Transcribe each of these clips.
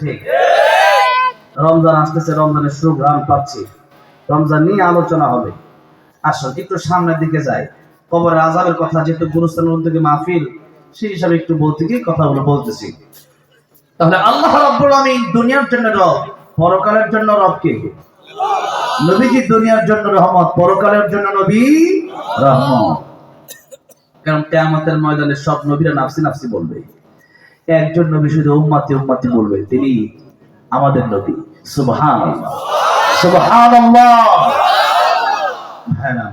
ঠিক। রমজান আসতেছে, রমজানের সুগ্রাম পাচ্ছি। রমজান নিয়ে আলোচনা হবে। আসুন, একটু সামনের দিকে যাই। কবরের আজাবের কথা যেহেতু গুরুস্থানের উদ্যোগে মাহফিল, সেই হিসাবে একটু বলতে গিয়ে কথাগুলো বলতেছি। তাহলে আল্লাহ রাব্বুল আমিন দুনিয়ার জন্য রব, পরকালের জন্য রব কে? নবীজি দুনিয়ার জন্য রহমত, পরকালের জন্য নবী রহমত। কারণ কেয়ামতের ময়দানে সব নবীরা নাফসি নাফসি বলবে। একজন নবী শুধু উম্মাতি উম্মাতি বলবে, তিনি আমাদের নবী। সুবহান সুবহান হ্যাঁ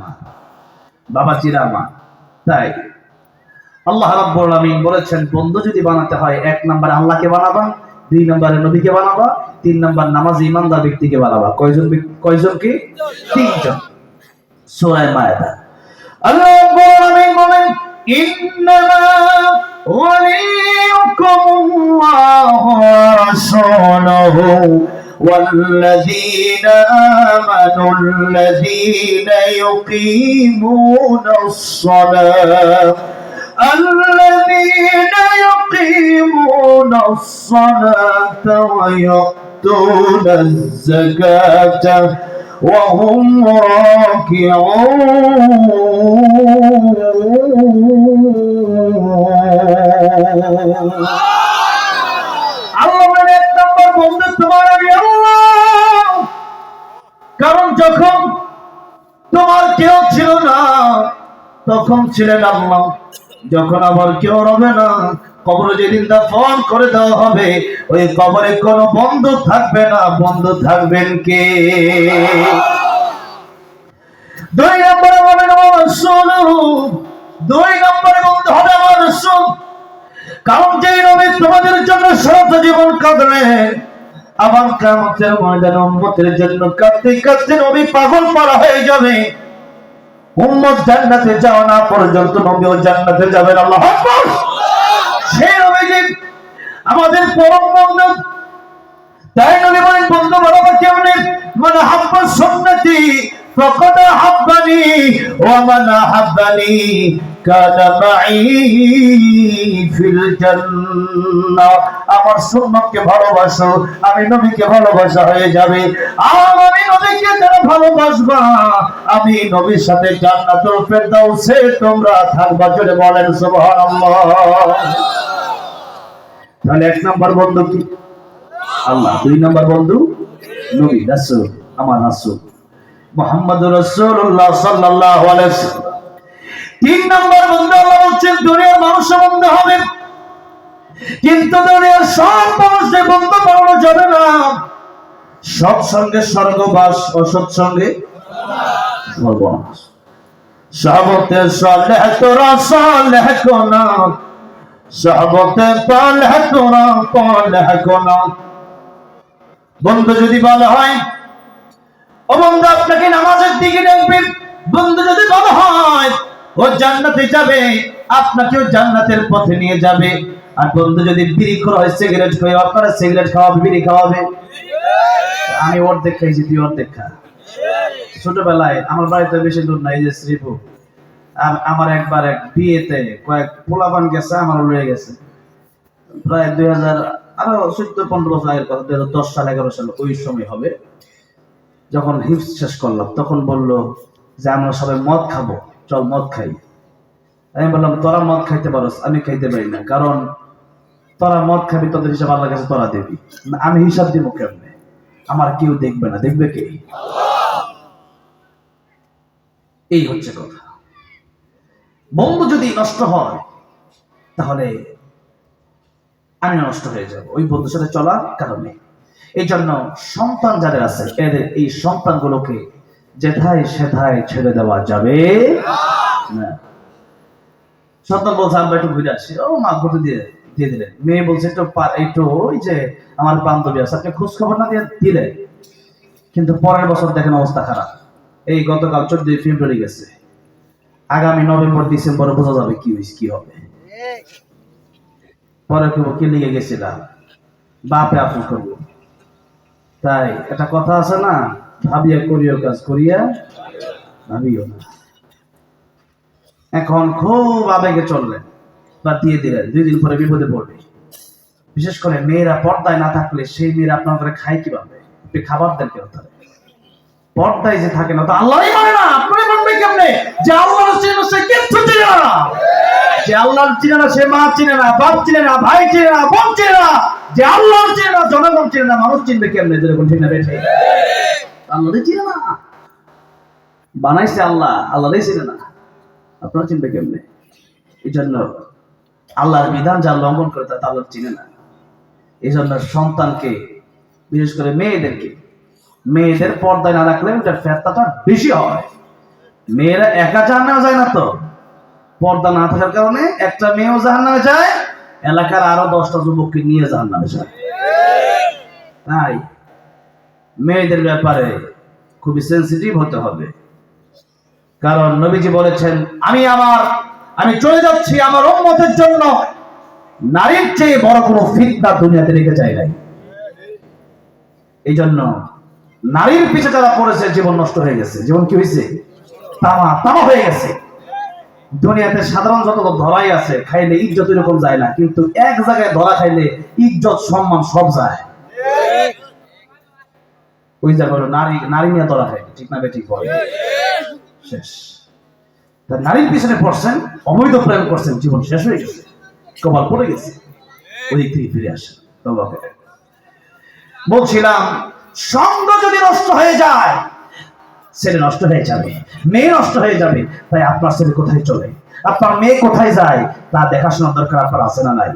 বাবা চিরামা তাই আল্লাহ রাব্বুল বলেছেন, বন্ধু যদি বানাতে হয়, এক আল্লাহকে বানাবা, দুই নম্বরে নবীকে বানাবা, তিন নম্বর নামাজ ইমানদার ব্যক্তিকে বানাবা। কয়জন ব্যক্তি- কয়জনকে তিনজন। আল্লাহ রাব্বুল বলেন الله والذين آمنوا الذين يقيمون الصلاة الذين يقيمون الصلاة ويؤتون الزكاة وهم راكعون. তোমার আমি আল্লাহ। কারণ যখন তোমার কেউ ছিল না, তখন ছিলেন আল্লাহ। যখন আবার কেউ রবে না, কবরে যেদিন ফোন করে দেওয়া হবে, ওই কবরে কোনো বন্ধু থাকবে না। বন্ধু থাকবেন কে? দুই নম্বরে বলেন দুই নম্বরে বন্ধু হবে, আমার কারণ যেই নবী তোমাদের জন্য সারাত জীবন কাঁদলেন আবার কামতের ময়দানে উম্মতের জন্য কাঁদতে কাঁদতে নবী পাগল পারা হয়ে যাবে। উম্মত জান্নাতে যাওয়া না পর্যন্ত নবীও জান্নাতে যাবে আল্লাহ সেই নবীজি আমাদের পরম বন্ধু, তাই নবী বলেন, বন্ধু বাবা কেমনে মানে হাব্বা সুন্নতি فقد حبني ومن حبني كان معي في الجنة আমার সুন্নতকে ভালোবাসো আমি নবীকে ভালোবাসা হয়ে যাবে আর আমি নবীকে যারা ভালোবাসবা আমি নবীর সাথে জান্নাতুল ফেরদাউসে তোমরা থাকবা জোরে বলেন সুবহানাল্লাহ তাহলে এক নাম্বার বন্ধু কি আল্লাহ দুই নাম্বার বন্ধু নবী রাসূল আমার রাসূল মুহাম্মদুর রাসূলুল্লাহ সাল্লাল্লাহু আলাইহি তিন নম্বর বন্ধু আল্লাহ দুনিয়ার মানুষ বন্ধু হবে। কিন্তু দুনিয়ার সব মানুষের বন্ধু বানানো যাবে না। সৎসঙ্গে স্বর্গবাস অসৎসঙ্গে সর্বনাশ। সাবতে সালেহ তোরা, সালেহ কোনা। সাবতে পালেহ তোরা পালেহ কোনা। বন্ধু যদি বলা হয় ও আপনাকে নামাজের দিকে ডাকবে। বন্ধু, যদি বলা হয়, ও জান্নাতে যাবে, আপনাকেও জান্নাতের পথে নিয়ে যাবে। আর বন্ধু, যদি বিড়ি হয়, সিগারেট খাওয়া আপনারা সিগারেট খাওয়াবে, বিড়ি খাওয়াবে? আমি অর্ধেক খাইছি, তুই অর্ধেক খা। ছোটবেলায়, আমার বাড়িতে বেশি দূর নাই যে শ্রীপুর। আর আমার একবার এক বিয়েতে কয়েক পোলাপান গেছে, আমার রয়ে গেছে। প্রায় দুই হাজার আরও চোদ্দ, পনেরো বছর আগের কথা, দুই হাজার দশ সাল, এগারো সাল, ওই সময় হবে। যখন হিপস শেষ করলাম তখন বলল যে, আমরা সবাই মদ খাব। চল মদ খাই। আমি বললাম, তোরা মদ খাইতে পারোস, আমি খাইতে পারি না। কারণ তোরা মদ খাবি, তোদের হিসাব আল্লাহ কাছে তোরা দিবি। আমি হিসাব দিব কেমনে? আমার কেউ দেখবে না। দেখবে কে? এই হচ্ছে কথা। বন্ধু যদি নষ্ট হয়, তাহলে আমি নষ্ট হয়ে যাব। ওই বন্ধুর সাথে চলার কারণে। এই জন্য সন্তান যাদের আছে, এদের এই সন্তানগুলোকে যেথায় সেথায় ছেড়ে দেওয়া যাবে। না সন্তান বলছে, আমরা একটু ঘুরে আসি। ও মা ঘুরে দিয়ে দিয়ে দিলেন। মেয়ে বলছে, একটু একটু ওই যে আমার বান্ধবী আছে, আপনি খোঁজ খবর না দিয়ে দিলেন কিন্তু পরের বছর দেখেন অবস্থা খারাপ। এই গতকাল চোদ্দই ফেব্রুয়ারি গেছে। আগামী নভেম্বর, ডিসেম্বরে বোঝা যাবে কি হয়েছে কি হবে। পরে কেউ কি লিগে গেছিলাম বাপে আফসোস করব। তাই, একটা কথা আছে না, ভাবিয়া করিও কাজ, করিয়া ভাবিও না। এখন খুব আবেগে চললেন বা দিয়ে দিলেন, দুই দিন পরে বিপদে পড়বে। বিশেষ করে মেয়েরা পর্দায় না থাকলে সেই মেয়েরা আপনার ঘরে খায় কীভাবে? আপনি খাবার দেন কেন তাহলে। পর্দায় যে থাকে না, তো আল্লাহই মানে না আপনি মানবে কেমনে? যে আল্লাহ সে কিচ্ছু চিনে না। যে আল্লাহ চিনে না, সে মা চিনে না, বাপ চিনে না, ভাই চিনে না, বোন চিনে না, যে আল্লাহ চিনে না, জনগণ চিনে না, মানুষ চিনবে কেমনে যেরকম ঠিক না বেঠে? আল্লাহ চিনে না। বানাইছে আল্লাহ আল্লাহই চিনে না। আপনারা চিনবে কেমনে? এই জন্য আল্লাহর বিধান যা লঙ্ঘন করে তা আল্লাহ চিনে না। এই জন্য সন্তানকে, বিশেষ করে মেয়েদেরকে, মেয়েদের পর্দায় না রাখলে ওটা ফেরতাটা বেশি হয়। মেয়েরা একা জাহান্নামে যায় না তো? পর্দা না থাকার কারণে একটা মেয়েও জাহান্নামে যায়, এলাকার আরও দশটা যুবককে নিয়ে জাহান্নামে যায়। তাই মেয়েদের ব্যাপারে খুবই সেন্সিটিভ হতে হবে। কারণ নবীজি বলেছেন, আমি আমার, আমি চলে যাচ্ছি আমার উম্মতের জন্য। নারীর চেয়ে বড় কোনো ফিতনা দুনিয়াতে রেখে যায় নাই। এই জন্য নারীর পিছে যারা পড়েছে, জীবন নষ্ট হয়ে গেছে। জীবন কি হয়েছে তামা তামা হয়ে গেছে। দুনিয়াতে সাধারণ যত ধরাই আছে, খাইলে ইজ্জত এরকম যায় না। কিন্তু এক জায়গায় ধরা খাইলে ইজ্জত, সম্মান সব যায়। ওই জায়গা নারী নারী নিয়ে ধরা খায় ঠিক না শেষ। নারীর পিছনে পড়ছেন, অবৈধ প্রেম করছেন, জীবন শেষ হয়ে গেছে, কপাল পড়ে গেছে। ওই দিক থেকে ফিরে বলছিলাম, সঙ্গ যদি নষ্ট হয়ে যায় ছেলে নষ্ট হয়ে যাবে, মেয়ে নষ্ট হয়ে যাবে, তাই আপনার ছেলে কোথায় চলে? আপনার মেয়ে কোথায় যায়? তা দেখাশোনার দরকার আপনার আছে না নাই?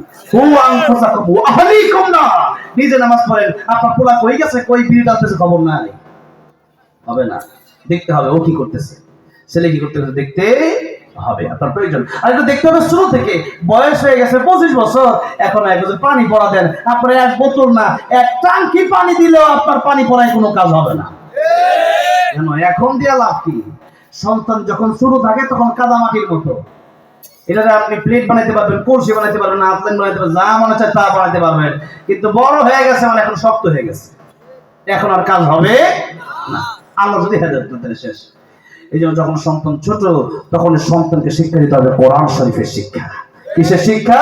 নিজে নামাজ পড়েন, আপনার পোলা কই গেছে, কই বিড়ি ডালতেছে, খবর নাই। হবে না, দেখতে হবে, ও কি করতেছে? ছেলে কি করতেছে, দেখতে হবে, আপনার প্রয়োজন। আর একটু দেখতে হবে, শুরু থেকে বয়স হয়ে গেছে, পঁচিশ বছর। এখন এক বছর পানি পড়া দেন, আপনার এক বোতল না, এক টাঙ্কি পানি দিলেও আপনার পানি পড়ায় কোনো কাজ হবে না। কেন? এখন দিয়া লাভ কি? সন্তান যখন শুরু থাকে, তখন কাদামাটির মতো। এটা আপনি প্লেট বানাইতে পারবেন, কলসি বানাইতে পারবেন বানাইতে পারবেন, যা মনে চায় তা বানাইতে পারবেন। কিন্তু বড় হয়ে গেছে মানে এখন শক্ত হয়ে গেছে। এখন আর কাজ হবে না। আল্লাহ যদি হেদায়ত শেষ। এই জন্য যখন সন্তান ছোট তখন সন্তানকে শিক্ষা দিতে হবে কোরআন শরীফের শিক্ষা। কিসের শিক্ষা?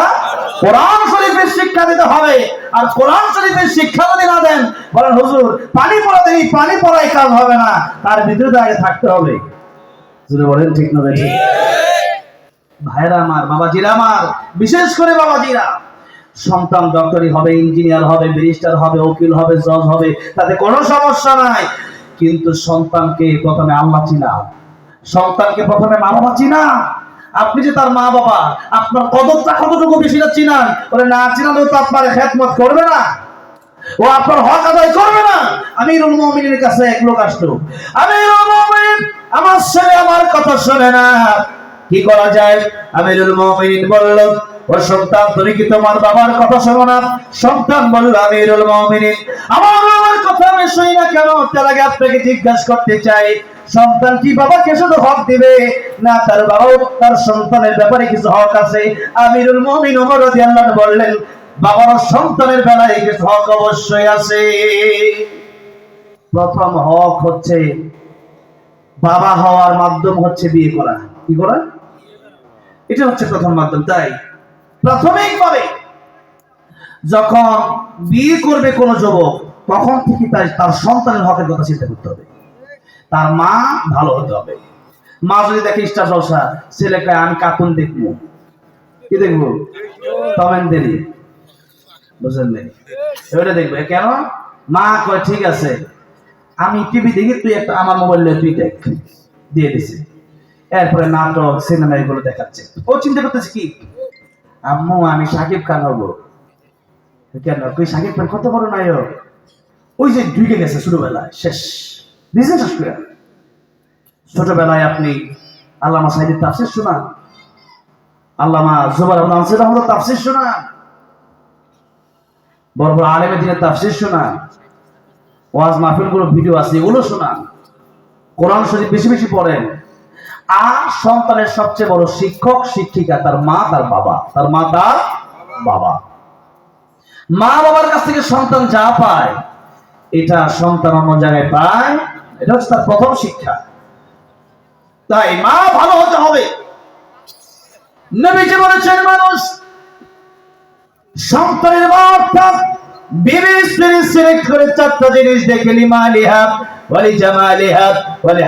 কোরআন শরীফের শিক্ষা দিতে হবে। আর কোরআন শরীফের শিক্ষা যদি না দেন, বলেন, হুজুর, পানি পড়া দেই পানি পড়ায় কাজ হবে না, তার ভিতরে আগে থাকতে হবে। যদি বলেন, ঠিক না ঠিক ভাইরা আমার, বাবাজিরা আমার, বিশেষ করে বাবাজিরা। সন্তান ডক্টরি হবে, ইঞ্জিনিয়ার হবে, ব্যারিস্টার হবে, উকিল হবে, জজ হবে, তাতে কোনো সমস্যা নাই। কিন্তু সন্তানকে প্রথমে আল্লাহ চিনা। সন্তানকে প্রথমে মা বাবা চিনা। আপনি যে তার মা বাবা, আপনার কদরটা কতটুকু বেশিটা চিনান? বলে, না, চিনালেও তো আপনার খেদমত করবে না। ও আপনার হক আদায় করবে না। আমিরুল মুমিনের কাছে এক লোক আসলো। মুমিন, আমার ছেলে আমার কথা শোনে না। কি করা যায়? আমিরুল মুমিন বলল, ও সন্তান, তুমি কি তোমার বাবার কথা শোনো না? সন্তান বলল, আমিরুল মুমিন, আমার বাবার কথা আমি শুনি না কেন? তার আগে আপনাকে জিজ্ঞাসা করতে চাই সন্তান কি বাবাকে শুধু হক দিবে? না, তার বাবাও তার সন্তানের ব্যাপারে কিছু হক আছে। আমিরুল মুমিন ওমর রাদিয়াল্লাহু বললেন বাবার সন্তানের বেলায় কিছু হক অবশ্যই আছে। প্রথম হক হচ্ছে, বাবা হওয়ার মাধ্যম হচ্ছে বিয়ে করা। কি করা? এটা হচ্ছে প্রথম মাধ্যম, তাই? প্রাথমিক ভাবে, যখন বিয়ে করবে কোনো যুবক, তখন থেকে তার তার সন্তানের হকের কথা চিন্তা করতে হবে। তার মা ভালো হতে হবে। মা যদি দেখে ইস্টার জলসা ছেলেকে আমি কার্টুন দেখব। কি দেখব? Tom and Jerry. বুঝলেন নাই? এবারে দেখবে। কেন? মা কয়, ঠিক আছে, আমি টিভি দেখি, তুই একটা আমার মোবাইল তুই দেখ। দিয়ে দিছে। এরপরে নাটক, সিনেমা এগুলো দেখাচ্ছে। ও চিন্তা করতেছে কি? আম্মু, আমি সাকিব খান হব। কেন? তুই সাকিব খান কত বড় নায়ক? ওই যে ঢুকে গেছে ছোটবেলায়, শেষ। শেষ করে ছোটবেলায় আপনি আল্লামা সাইদের তাফসির শোনান। আল্লামা জুবার আনসির আহমদ তাফসির শোনান। বড় বড় আলেমের দিনের তাফসির শোনান। ওয়াজ মাহফিলগুলো ভিডিও আছে, এগুলো শোনান। কোরআন শরীফ বেশি বেশি পড়েন। আর সন্তানের সবচেয়ে বড় শিক্ষক, শিক্ষিকা তার মা, তার বাবা। তার মা, তার বাবা। মা বাবার কাছ থেকে সন্তান যা পায়, এটা সন্তান অন্য জায়গায় পায় এটা হচ্ছে তার প্রথম শিক্ষা। তাই মা ভালো হতে হবে। নবীজি বলেছেন, মানুষ সন্তানের অর্থাৎ বিবি স্ত্রী সিলেক্ট করে চারটা জিনিস দেখে ওয়ালি ওয়ালি ওয়ালি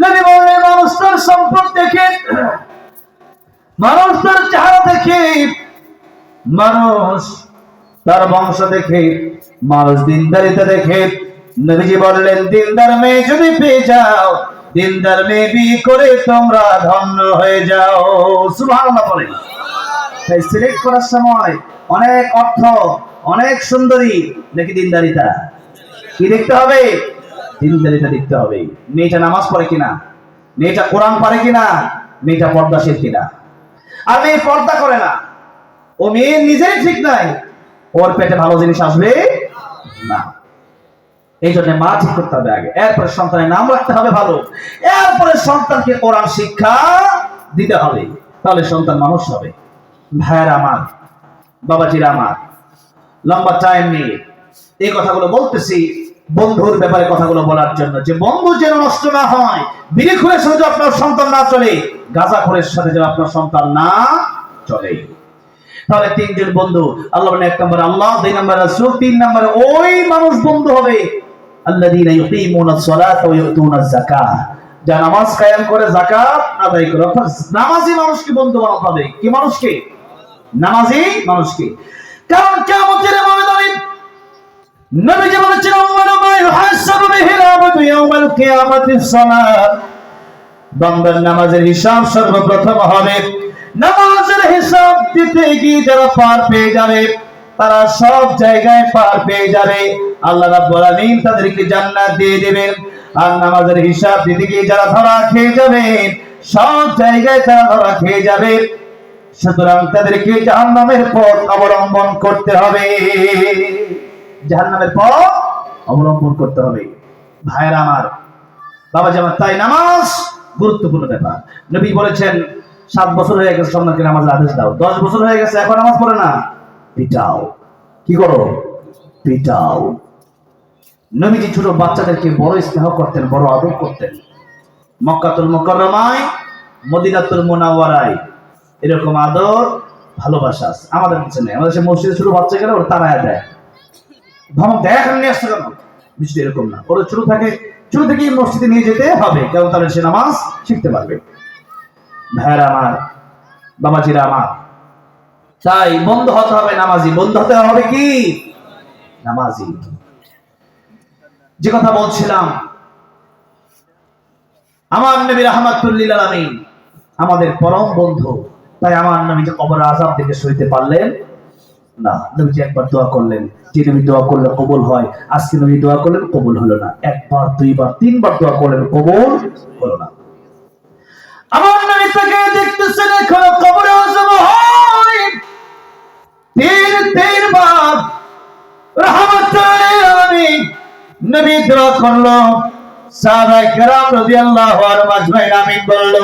নবী বললেন, মানুষ তার সম্পদ দেখে, মানুষ তার চেহারা দেখে, মানুষ তার বংশ দেখে, মানুষ দিনদারিতা দেখে। নবীজি বললেন, দিনদার মেয়ে যদি পেয়ে যাও, দিনদার মেয়ে বিয়ে করে তোমরা ধন্য হয়ে যাও। সুবহানাল্লাহ বলেন তাই সিলেক্ট করার সময় অনেক অর্থ, অনেক সুন্দরী নাকি দিনদারিতা কি দেখতে হবে? দিনদারিতা দেখতে হবে। মেয়েটা নামাজ পড়ে কিনা? মেয়েটা কোরআন পারে কিনা? মেয়েটা পর্দাশীল কিনা? আর মেয়ে পর্দা করে না। ও মেয়ে নিজেই ঠিক নাই। ওর পেটে ভালো জিনিস আসবে না। এই জন্য মা ঠিক করতে হবে আগে। এরপরে সন্তানের নাম রাখতে হবে ভালো। এরপরে সন্তানকে কোরআন শিক্ষা দিতে হবে। তাহলে সন্তান মানুষ হবে। ভাইয়ের আমার, বাবাজির আমার, লম্বা টাইম নিয়ে এই কথাগুলো বলতেছি, বন্ধুর ব্যাপারে কথাগুলো বলার জন্য। যে বন্ধু যেন নষ্ট না হয়, বিড়ি খুলের সাথে আপনার সন্তান না চলে, গাঁজা খুলের সাথে যেন আপনার সন্তান না চলে। তাহলে তিনজন বন্ধু, আল্লাহ বলেন এক নম্বর আল্লাহ, দুই নম্বর রাসূল, তিন নম্বরে ওই মানুষ বন্ধু হবে। আল্লাযীনা ইউকিমুনা সালাতা ওয়া ইউতুনা যাকাত। যা নামাজ কায়েম করে যাকাত আদায় করে, অর্থাৎ নামাজি মানুষকে বন্ধু বানাতে কি মানুষকে? নামাজি মানুষকে। কারণ কিয়ামতের ময়দানে নবীজি বলেছেন আউয়ালু মা ইউহাসাবু বিহিল আবদু ইয়াউমাল কিয়ামাতিস সালাত। বান্দার নামাজের হিসাব সর্বপ্রথম হবে নামাজের হিসাব দিতে গিয়ে যারা পার পেয়ে যাবে, তারা সব জায়গায় পার পেয়ে যাবে। আল্লাহ রাব্বুল আলামিন তাদেরকে জান্নাত দিয়ে দেবেন। আর নামাজের হিসাব দিতে গিয়ে যারা ধরা খেয়ে যাবে, সব জায়গায় তারা ধরা খেয়ে যাবে। সুতরাং তাদেরকে জাহান্নামের পথ অবলম্বন করতে হবে। জাহান্নামের পথ অবলম্বন করতে হবে। ভাইয়েরা আমার, বাবা যেমন তাই নামাজ গুরুত্বপূর্ণ ব্যাপার। নবী বলেছেন সাত বছর হয়ে গেছে সন্তানকে নামাজের আদেশ দাও। দশ বছর হয়ে গেছে, এখন নামাজ পড়ে না। পিটাও। কি করো? পিটাও। নবীজি ছোট বাচ্চাদেরকে বড় স্নেহ করতেন, বড় আদর করতেন। মক্কাতুল মুকাররমায়, মদিনাতুল মুনাওয়ারায়। এরকম আদর, ভালোবাসা আছে। আমাদের কাছে নেই। আমাদের মসজিদে ছোট বাচ্চা গেলে ওরা তারায় দেয়। ধমক দেয়, এখন নিয়ে আসছে কেন? বিষয়টা এরকম না। ওরা ছোট থাকে, ছোট থেকেই মসজিদে নিয়ে যেতে হবে, কারণ তাহলে সে নামাজ শিখতে পারবে। ভাইয়েরা আমার, বাবাজিরা আমার। তাই বন্ধ হতে হবে নামাজি, বন্ধ হতে হবে কি? নামাজি। যে কথা বলছিলাম, আমার নবী রহমাতুল্লিল আমাদের পরম বন্ধু, তাই আমার নবী যে কবর আজাব থেকে সইতে পারলেন না। নবীজি একবার দোয়া করলেন, যে নবী দোয়া করলে কবুল হয়, আজকে নবী দোয়া করলেন কবুল হলো না। একবার, দুইবার, তিনবার দোয়া করলেন কবুল হলো না। আমার নবী দেখতেছেন এখনও কবরে আজম হয়। তিন তিনবার রহমতুল্লাহ আলামিন। নবী দোয়া করল। সাহাবায়ে কেরাম রাদিয়াল্লাহু আনহুম আজমাইন আমিন বলল,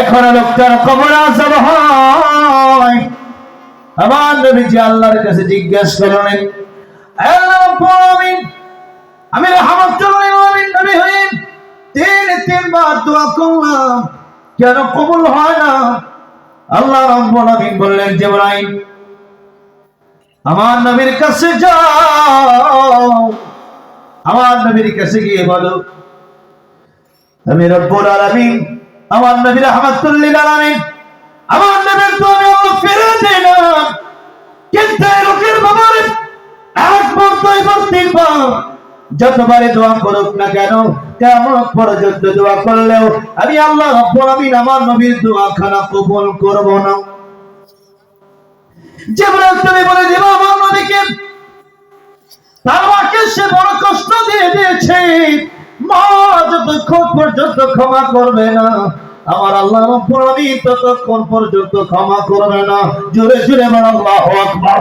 এখন লোকটার কবর আজম হয়। আমার নবীজি আল্লাহর কাছে জিজ্ঞেস করলেন, আল্লাহ আমি রহমতুল্লাহ নবী হয়ে তিন তিনবার দোয়া করলাম। কেন কবুল হয় না। আল্লাহ রাব্বুল বললেন, জিবরাইল, আমার নবীর কাছে যাও। আমার নবীর কাছে গিয়ে বলো, আমি রব্বুল আলামিন, আমার আলামিন, আমার নবীর তো আমি ফিরে দিলাম কিন্তু লোকের বাবার একবার তিনবার যতবারে দোয়া করুক না কেন কেমন পর্যন্ত দোয়া করলেও আমি আল্লাহ রব্বুল আলামিন আমার নবীর দোয়া খানা কবুল করব না। যেমন তুমি বলে দিবা, আমার নবীকে তার মাকে সে বড় কষ্ট দিয়ে দিয়েছে। মা যতক্ষণ পর্যন্ত ক্ষমা করবে না। আমার আল্লাহ রব্বুল আলামিন ততক্ষণ পর্যন্ত ক্ষমা করবে না। জোরে জোরে বল, আল্লাহু আকবার।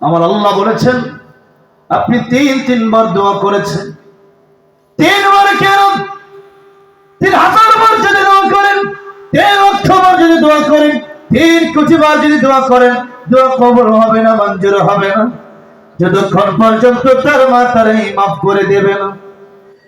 আমার আল্লাহ বলেছেন, আপনি তিন, তিনবার দোয়া করেছেন। তিনবার কেন? তিন হাজার বার যদি দোয়া করেন, তিন লক্ষবার যদি দোয়া করেন, তিন কোটিবার যদি দোয়া করেন, দোয়া কবর হবে না, মঞ্জুর হবে না। যতক্ষণ পর্যন্ত তার মা তার মাফ করে দেবে না ইয়া রাসূলুল্লাহ, ইয়া হাবিবাল্লাহ,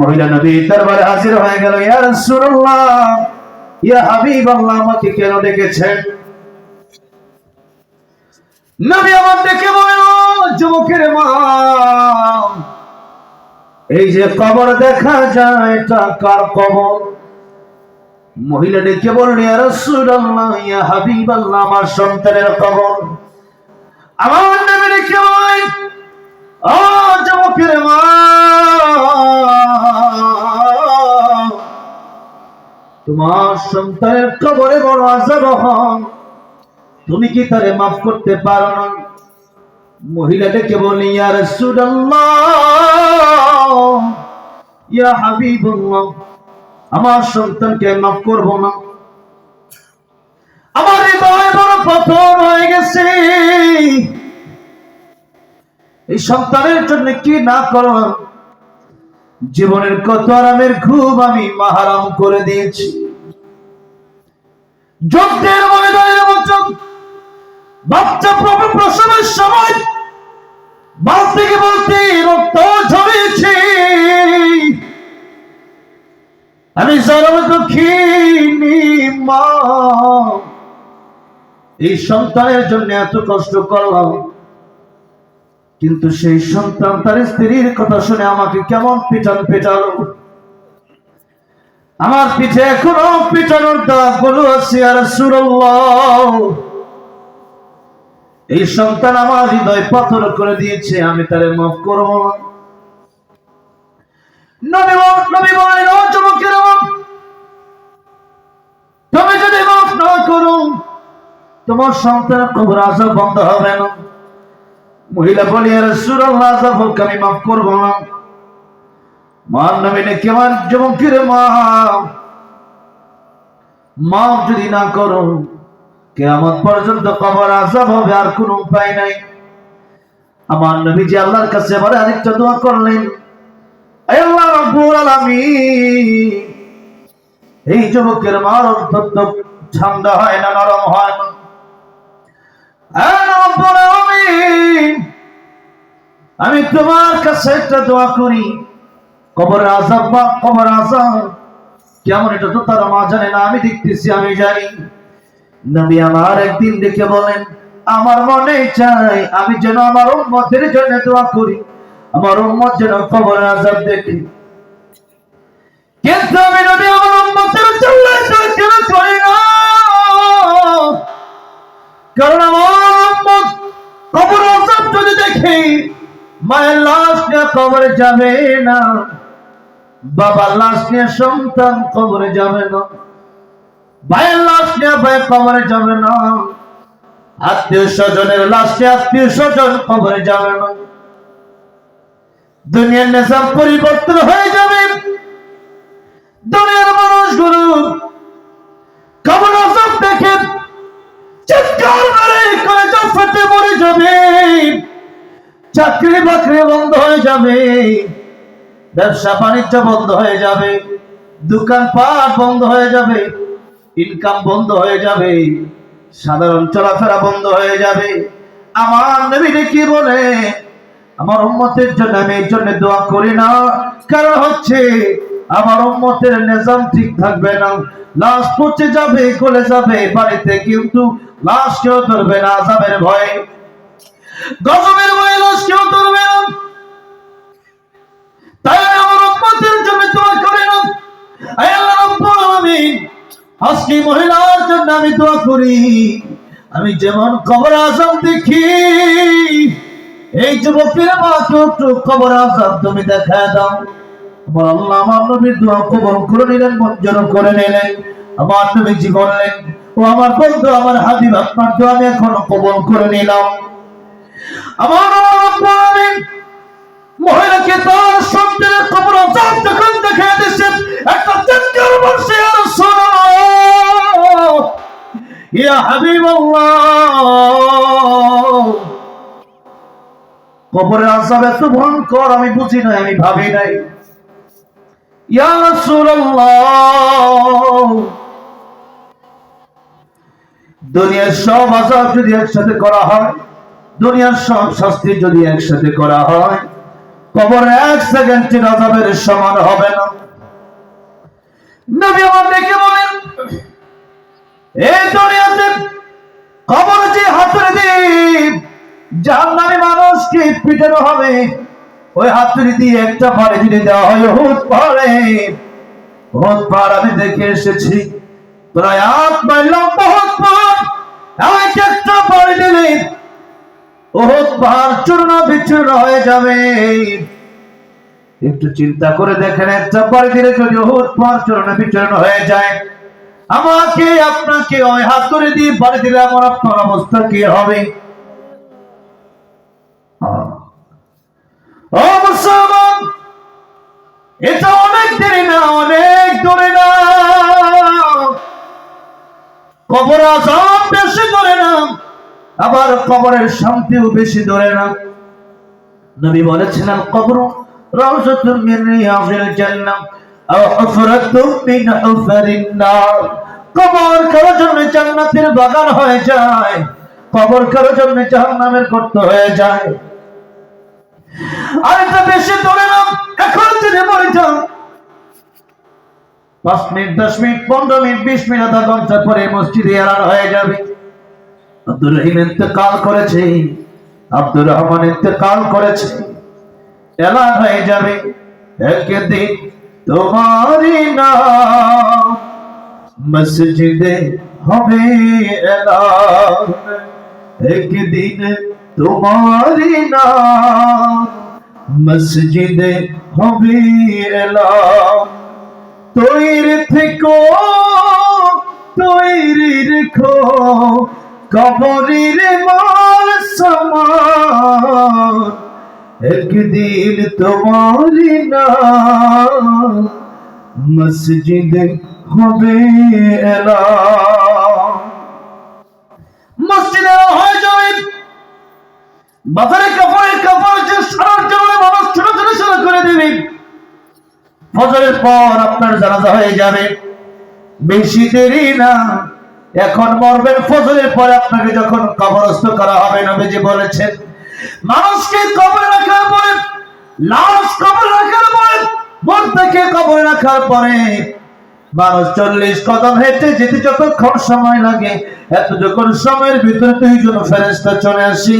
মহিলা নবী দরবারে হাজির হয়ে গেল, ইয়া রাসূলুল্লাহ, ইয়া আমাকে কেন ডেকেছেন? নবী আমার ডেকে বলেন যুবকের মা, এই যে কবর দেখা যায় কার কবর? মহিলা ডেকে বললেন ইয়া রাসূলুল্লাহ, ইয়া হাবিবাল্লাহ, আমার সন্তানের কবর। আমার নবী ডেকে বলেন ও যুবকের মা তোমার সন্তানের কবরে বড় আজাব হন। তুমি কি তারে মাফ করতে পারো না? মহিলাটাকে বলি রাসূলুল্লাহ, ইয়া হাবিবাল্লাহ, আমার সন্তানকে মাফ করব না। আমার হৃদয় বড় পাথর হয়ে গেছে। এই সন্তানের জন্য কি না করো? জীবনের কত আরামের ঘুম আমি মাহারাম করে দিয়েছি। যুদ্ধের ময়দানের মতো বাচ্চা প্রসবের সময় বলতে রক্ত ঝরেছে আমি মা। এই সন্তানের জন্য এত কষ্ট করলাম। কিন্তু সেই সন্তান তার স্ত্রীর কথা শুনে আমাকে কেমন পিটান পেটালো। আমার পিঠে এখনও পিটানোর দাগগুলো আছে, আর সুরল্লাহ। এই সন্তান আমার হৃদয় পাথর করে দিয়েছে, আমি তারে মাফ করব না। তুমি যদি মাফ না করো, তোমার সন্তানের কবর আশা বন্ধ হবে না। মহিলা বলি সুরাল্লাহ আজাব আমি মাফ করব না। মার নামে নাকি আমার যুবকের মা। মাফ যদি না করো কেমন পর্যন্ত কবর আজাব হবে আর কোন উপায় নাই। আমার নবী যে আল্লাহর কাছে এবার আরেকটা দোয়া করলেন আল্লাহ রাব্বুল আলামিন এই যুবকের মার অন্তত ঠান্ডা হয় না নরম হয় না। আলামিন, আমি তোমার কাছে একটা দোয়া করি। কবর আজাব বা কবর আজাব কেমন এটা তো তার মা জানে না, আমি দেখতেছি, আমি জানি। নবী আমার একদিন দেখে বলেন, আমার মনে চাই, আমি যেন আমার উম্মতের জন্য দোয়া করি। আমার উম্মত যেন কবর আজাব দেখি। কিন্তু আমি নবী আমার উম্মতের জন্য কেন করি না। কারণ আমার উম্মত কবর আজাব যদি দেখি মায়ের লাশ নিয়ে কবরে যাবে না। বাবার লাশ নিয়ে সন্তান কবরে যাবে না। ভাইয়ের লাশ নিয়ে ভাই কবরে যাবে না। আত্মীয় স্বজনের লাশ নিয়ে আত্মীয় স্বজন কবরে যাবে না। দুনিয়ার নিজাম পরিবর্তন হয়ে যাবে। দুনিয়ার মানুষ মানুষগুলো কবর দেখে চিৎকার করে কলেজা ফেটে মরে যাবে। চাকরি বাকরি বন্ধ হয়ে যাবে। ব্যবসা বাণিজ্য বন্ধ হয়ে যাবে। দোকান পাট বন্ধ হয়ে যাবে। ইনকাম বন্ধ হয়ে যাবে। সাধারণ চলাফেরা বন্ধ হয়ে যাবে। আমার নবী কি বলে, আমার উম্মতের জন্য আমি এই জন্য দোয়া করি না। কারণ হচ্ছে, আমার উম্মতের নিজাম ঠিক থাকবে না। লাশ পচে যাবে, গলে যাবে, বাড়িতে কিন্তু লাশ কেউ ধরবে না আজাবের ভয়ে। গজবের তাই আমি আমার জন্য আজকে মহিলার জন্য আমি দোয়া করি। আমি যেমন কবর আজম দেখি, এই যুবকের মাকে একটু কবর তুমি দেখা দাও। আমার আল্লাহ, আমার নবীর দোয়া কবর করে নিলেন, মঞ্জুর করে নিলেন। আমার নবীজি বললেন ও আমার বন্ধু, আমার হাবিব, আপনার দোয়া আমি এখনও কবল করে নিলাম। কবরের এত ভয়ঙ্কর, আমি বুঝি নাই, আমি ভাবি নাই। ইয়া দুনিয়ার সব আজাব যদি একসাথে করা হয় দুনিয়ার সব শাস্তি যদি একসাথে করা হয়, কবর এক সেকেন্ডের আজাবের সমান হবে না। নবী আমার দেখে বলেন, এই দুনিয়াতে কবর যে দিয়ে জাহান্নামী মানুষকে পিটানো হবে, ওই হাতুড়ি দিয়ে একটা দিলে দেওয়া হয় হুদ পাড়ে। হুদ পাড় আমি দেখে এসেছি, প্রায় আট মাইল পাড়। এমন একটা দিলে ওহদ পাহাড় চূর্ণ বিচূর্ণ হয়ে যাবে। একটু চিন্তা করে দেখেন, একটা পরে দিলে যদি ওহদ পাহাড় চূর্ণ বিচূর্ণ হয়ে যায়, আমাকে, আপনাকে ওই হাত করে দিয়ে বাড়ি দিলে আমার আপনার অবস্থা কি হবে? এটা অনেক দেরি না, অনেক দূরে না। কবর আজাব বেশি ধরে না। আবার কবরের শান্তিও বেশি ধরে না। নবী বলেছিলেন কবর রাউজাতুম মিন রিয়াজিল জান্নাহ, আও হুফরাতুম মিন হুফারিন নার। কবর কারও জন্য জান্নাতের বাগান হয়ে যায়, কবর কারও জন্য জাহান্নামের গর্ত হয়ে যায়। আর এটা বেশি ধরে না, এখন যদি মরে যান। পাঁচ মিনিট, দশ মিনিট, পনেরো মিনিট, বিশ মিনিট, আধা ঘণ্টা পরে মসজিদে এলান হয়ে যাবে। আব্দুর রহিম ইন্তেকাল করেছে, আব্দুর রহমান ইন্তেকাল করেছে। এলান হয়ে যাবে একদিন তোমারই নাম। মসজিদে হবে এলান, একদিন তোমারই নাম। মসজিদে হবে এলান, তৈরি থেকো তৈরি রেখো কবরের মাল সমান একদিন তোমারি না মসজিদে হবে মসজিদে হয়ে যাবে বাজারে কাপড়ের কাপড় যে সারার জন্য মানুষ ছোট ছোট ছোট করে দেবে, ফজরের পর আপনার জানাজা হয়ে যাবে। বেশি দেরি না। এখন মরবেন ফজরের পরে আপনাকে যখন কবরস্থ করা হবে, নবীজি বলেছেন, মানুষকে কবরে রাখার পরে, লাশ কবরে রাখার পরে মরদেরকে কবরে রাখার পরে মানুষ চল্লিশ কদম হেঁটে যেতে যতক্ষণ সময় লাগে এত যখন সময়ের ভিতরে দুইজন ফেরেস্তা চলে আসি।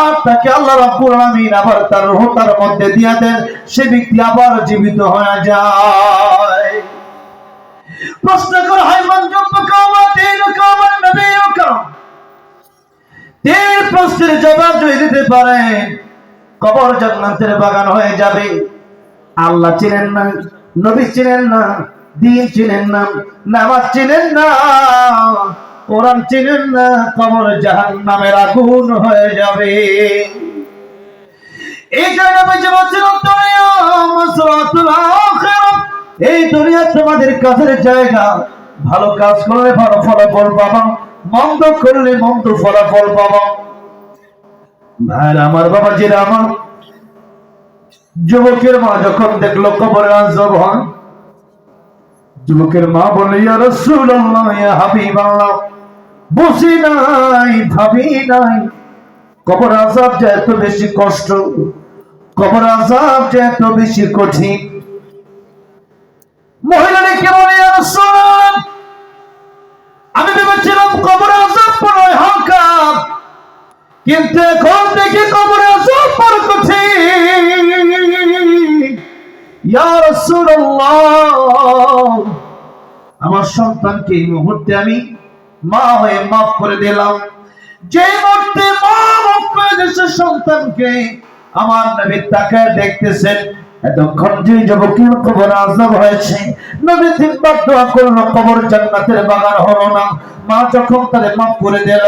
আর তাকে আল্লাহ রাব্বুল আলামিন আবার তার রূহ তার মধ্যে দিয়া দেন, সে ব্যক্তি আবার জীবিত হয়ে যায়। প্রশ্ন করা, হয় প্রশ্নের জবাব যদি দিতে কবর জান্নাতের বাগান হয়ে যাবে। আল্লাহ চিনেন না, নবী চিনেন না, দিন চিনেন না, নামাজ চিনেন না, কোরআন চিনেন না, কবর আগুন হয়ে যাবে। এই বেঁচে বলছিল এই দুনিয়া তোমাদের কাছের জায়গা। ভালো কাজ করলে ভালো ফলাফল পাবা, মন্দ করলে মন্দ ফলাফল পাবা। ভাইরা, আমার বাবা জিরা আমার যুবকের মা যখন দেখল কবরে আজব হয়, যুবকের মা বলে ইয়া রাসূলুল্লাহ, ইয়া হাবিবাল্লাহ। বুঝি নাই, ভাবি নাই, কবর আজাব যে এত বেশি কষ্ট, কবর আজাব যে এত বেশি কঠিন। ইয়া আমি ভেবেছিলাম কবর আজাব বড় হালকা কিন্তু এখন কবরে বড় কঠিন। আমার সন্তানকে এই মুহূর্তে আমি মা হয়ে মাফ করে দিলাম। যে মুহূর্তে মা মাফ করে দিয়েছে সন্তানকে, আমার নবী তাকে দেখতেছেন। এতক্ষণ যে যুবকের কবর আজাব হয়েছে। নবী তিনবার দোয়া করল, কবর জান্নাতের বাগান হলো না। মা যখন তারে মাফ করে দিল,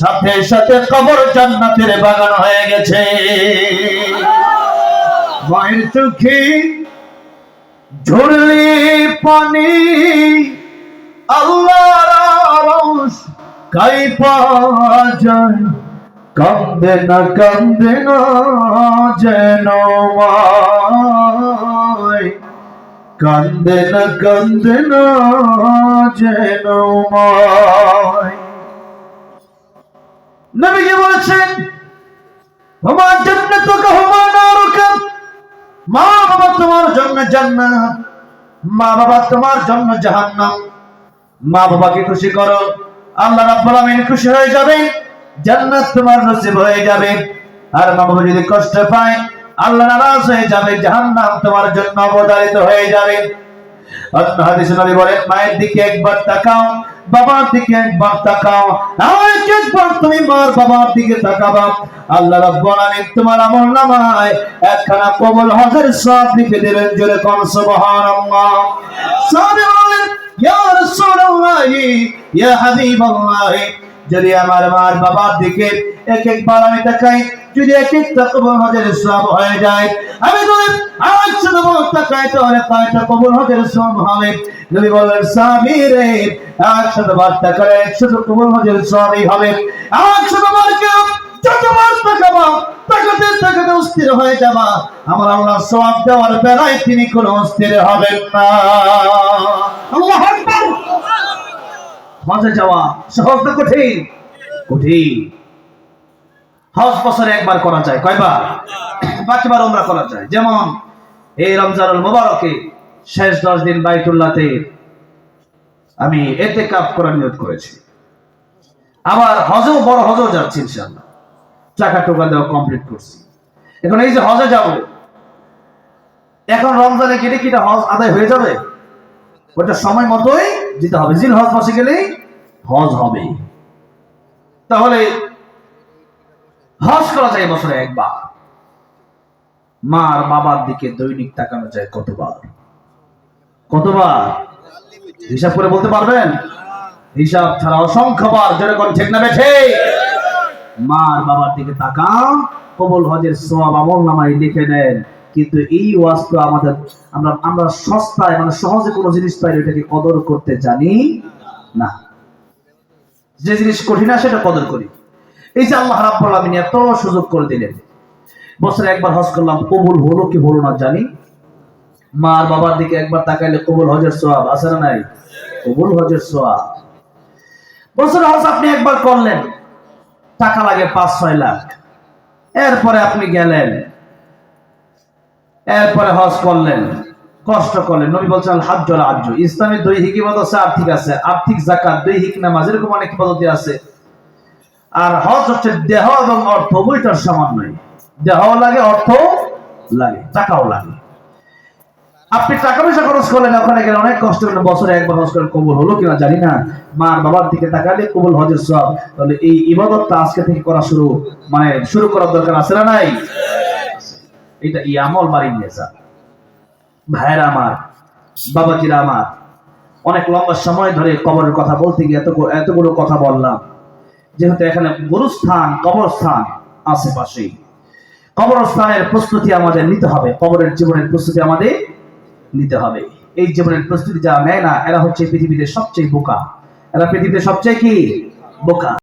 সাথে সাথে কবর জান্নাতের বাগান হয়ে গেছে। মায়ের চোখে ঝরলে পানি, আল্লাহর আরশ কাইপা যায়। কান্দে না কান্দে না যেন মায় কান্দে না কান্দে না যেন মায় নবীজি বলেছেন, হুমা জান্নাতুকা, হুমা নারুকা। মা বাবা তোমার জন্য জান্নাত, মা বাবা তোমার জন্য জাহান্নাম। মা বাবাকে খুশি করো, আল্লাহ রাব্বুল আলামিন খুশি হয়ে যাবে জান্নাত তোমার নসিব হয়ে যাবে। আর মা যদি কষ্ট পায়, আল্লাহ নারাজ হয়ে যাবে, জাহান্নাম তোমার জন্য অবধারিত হয়ে যাবে। অন্য নবী বলেন, মায়ের দিকে একবার তাকাও, বাবার দিকে একবার তাকাও। তুমি মার বাবার দিকে তাকাবা। আল্লাহ রাব্বুল আলামিন তোমার আমল নামায় একখানা কবুল হজের সব লিখে দেবেন, জোরে কোন, সুবহানাল্লাহ। সাহাবী বলেন, ইয়া রাসূলুল্লাহ, ইয়া হাবিবাল্লাহ যদি আমার মার বাবার দিকে এক একবার আমি তাকাই, যদি এক একটা কবুল হজের সব হয়ে যায়, আমি বলি আমার শুধু তাকাই, তাহলে কয়টা কবুল হজের সব হবে। নবী বললেন, স্বামী রে একশত বার তাকালে একশত কবুল হজের সবই হবে। কেউ আমার সওয়াব দেওয়ার বেলায় তিনি কোনো অস্থির হবেন না। হজে যাওয়া সহজ না কঠিন? কঠিন। হজ বছরে একবার করা যায়, কয়বার? বাকিবার ওমরা করা যায়। যেমন এই রমজানুল মোবারকে শেষ দশ দিন বাইতুল্লাতে আমি এতে কাপ করার নিয়োগ করেছি। আবার হজেও বড় হজেও যাচ্ছি ইনশাল্লাহ টাকা টোকা দেওয়া কমপ্লিট করছি। এখন এই যে হজে যাব, এখন রমজানে গেলে কি এটা হজ আদায় হয়ে যাবে? ওটা সময় মতোই যেতে হবে। জিল হজ মাসে গেলেই হজ হবে। তাহলে হজ করা যায় বছরে একবার। মার বাবার দিকে দৈনিক তাকানো যায় কতবার? কতবার? হিসাব করে বলতে পারবেন? হিসাব ছাড়া অসংখ্যবার যেরকম ঠিক না বেঠে? মার বাবার দিকে তাকান, কবল হজের সব আমল নামাই লিখে নেন কিন্তু এই ওয়াজ তো আমাদের, আমরা আমরা সস্তায় মানে সহজে কোনো জিনিস পাই এটাকে কদর করতে জানি না। যে জিনিস কঠিন আছে সেটা কদর করি। এই যে আল্লাহ রাব্বুল আলামিন এত সুযোগ করে দিলেন। বছরে একবার হজ করলাম, কবুল হলো কি হলো না জানি। মার বাবার দিকে একবার তাকাইলে কবুল হজের সোয়াব আছে না নাই? কবুল হজের সোয়াব বছরে হজ আপনি একবার করলেন, টাকা লাগে পাঁচ ছয় লাখ। এরপরে আপনি গেলেন এরপরে হজ করলেন, কষ্ট করলেন। নবী বলছেন হাজ জল আজ ইসলামের দৈহিক ইবাদত আছে, আর্থিক আছে। আর্থিক জাকাত দৈহিক নামাজ, এরকম অনেক পদ্ধতি আছে। আর হজ হচ্ছে দেহ এবং অর্থ, উভয়টার সমান নয় দেহ লাগে, অর্থ লাগে, টাকাও লাগে। আপনি টাকা পয়সা খরচ করলেন, ওখানে গেলে অনেক কষ্ট করলেন বছরে একবার হজ করেন কবুল হলো কিনা জানি না। মা বাবার দিকে তাকালে কবুল হজের সব তাহলে এই ইবাদতটা আজকে থেকে করা শুরু মানে শুরু করার দরকার আছে না নাই? এটা ই আমল বাড়ি নিয়ে যা। ভাইয়েরা আমার, বাবাজিরা আমার, অনেক লম্বা সময় ধরে কবরের কথা বলতে গিয়ে এত এতগুলো কথা বললাম। যেহেতু এখানে গুরুস্থান, কবরস্থান আশেপাশেই কবরস্থানের প্রস্তুতি আমাদের নিতে হবে। কবরের জীবনের প্রস্তুতি আমাদের নিতে হবে। এই জীবনের প্রস্তুতি যারা নেয় না, এরা হচ্ছে পৃথিবীতে সবচেয়ে বোকা। এরা পৃথিবীতে সবচেয়ে কি? বোকা।